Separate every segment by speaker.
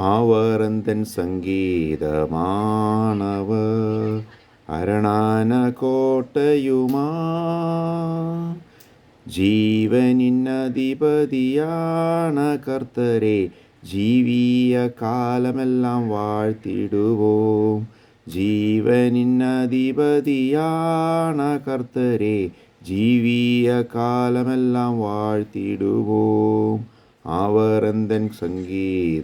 Speaker 1: ആവറന്തൻ സംഗീതമാണവ. അരണാന കോട്ടയുമാ ജീവനിന്നധിപതിയാണ് കർത്തരെ. ജീവിയ കാലമെല്ലാം വാഴ്ത്തിടുവോം. ജീവനിന്നധിപതിയാണ് കർത്തരെ. ജീവിയ കാലമെല്ലാം വാഴ്ത്തിടുവോം. അവരന്തൻ സംഗീതമാണവർ.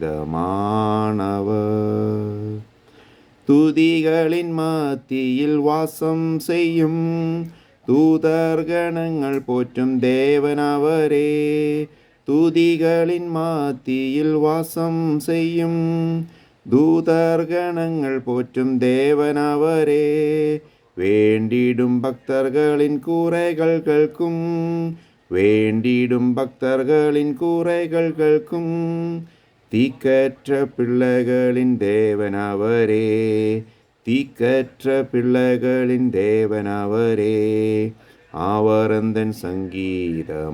Speaker 1: തുതികളിൻ മത്തിയിൽ വാസം ചെയ്യും. ദൂതർഗണങ്ങൾ പോറ്റും ദേവനവരെ. തുതികളിൻ മാത്തിയിൽ വാസം ചെയ്യും. ദൂതർഗണങ്ങൾ പോറ്റും ദേവനവരെ. വേണ്ടിടും ഭക്തർകളിൻ കൂറകൾ കേൾക്കും. വേണ്ടിടും ഭക്തർകളിൻ കൂറകൾ കേൾക്കും തീക്കറ്റ പിള്ളകളിൻ ദേവനവരെ തീക്കറ്റ പിള്ളകളിൻ ദേവനവരെ ആവറന്തൻ സംഗീതമാണവർ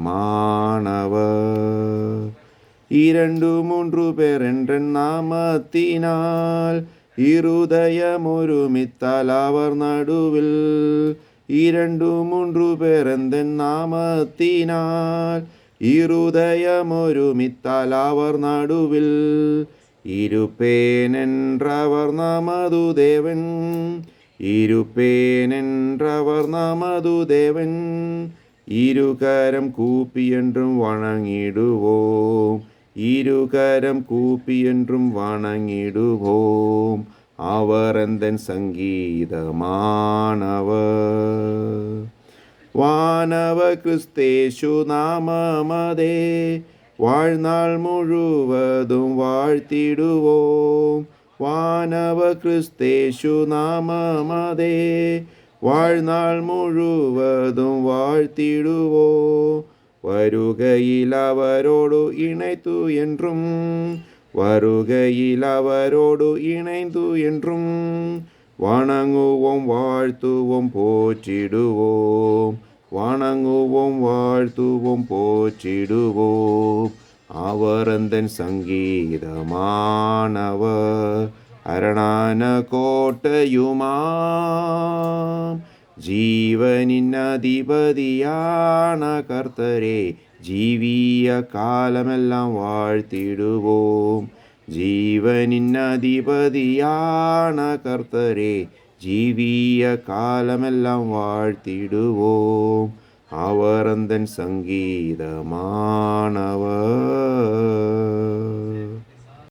Speaker 1: இரண்டு மூன்று பேர் என்ற நாமத்தினால் இருதயமொருமித்தால் அவர் நடுவில் இரண்டு மூன்று പേരെന്തൻ നാമത്തിനാൽ? ഇരുദയമൊരുമിത്താൽ അവർ നടുവിൽ. ഇരുപ്പേനെൻറവർ നമതു ദേവൻ. ഇരുപ്പേനെൻറവർ നമതു ദേവൻ. ഇരുകരം കൂപ്പിയെന്നും വണങ്ങിടുവോം. ഇരുകരം കൂപ്പിയെന്നും വണങ്ങിടുവോം. അവരന്തൻ സംഗീതമാണവർ വാനവ ക്രിസ്തേശു നാമമതേ வாழ்நாள் முழுவதும் வாழ்த்திடுவோம் வானவ கிறிஸ்தேஷு நாமமதே வாழ்நாள் முழுவதும் வாழ்த்திடுவோம் வருகையில் அவரோடு இணைத்து என்றும் வருகையில் அவரோடு இணைந்து என்றும் வணங்குவோம் வாழ்த்துவோம் போற்றிடுவோம். வணங்குவோம் வாழ்த்துவோம் போற்றிடுவோம். அவரந்தன் சங்கீதமானவர் அரணான கோட்டையுமாம். ஜீவனின் அதிபதியான கர்த்தரே ஜீவிய காலமெல்லாம் வாழ்த்திடுவோம். ஜீவனின் அதிபதியான கர்த்தரே ஜீவிய காலமெல்லாம் வாழ்த்திடுவோம். அவரந்தன் சங்கீதமானவர்.